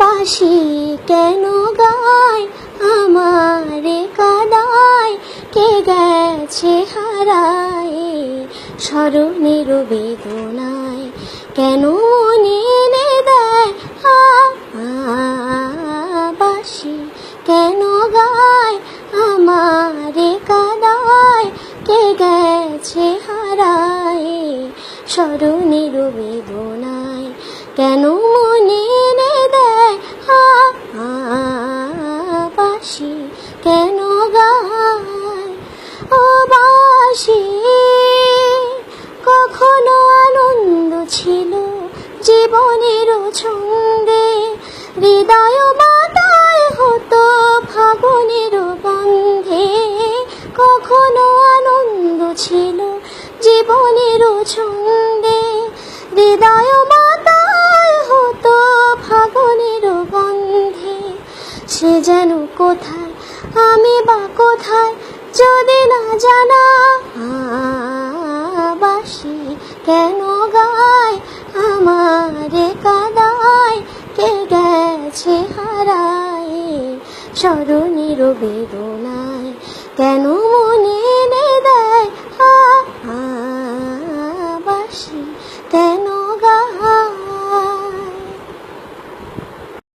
বাসি কেন গায়? আমারে কাদায় কে গেছে হারায়? স্মরণের বেদনায় কেন মনে দেয়? বাসি কেন গায়? আমারে কাদায় কে গেছে হারায়? স্মরণের বেদনায় কেন মনে বাসি কেন গায় ও বাসি, কখনো আনন্দ ছিল জীবনের ছন্দে। হৃদয় মাতায় হতো ফাগুনের বন্ধে কখনো আনন্দ ছিল জীবনের ছন্দে। হৃদয় সে যেন কোথায়? আমি বা কোথায়? যদি না জানা বাসি কেন গায়? আমারে কাদায় কে গেছে হারাই স্মরণের বেদনায় কেন মনে দেয়? বাসি কেন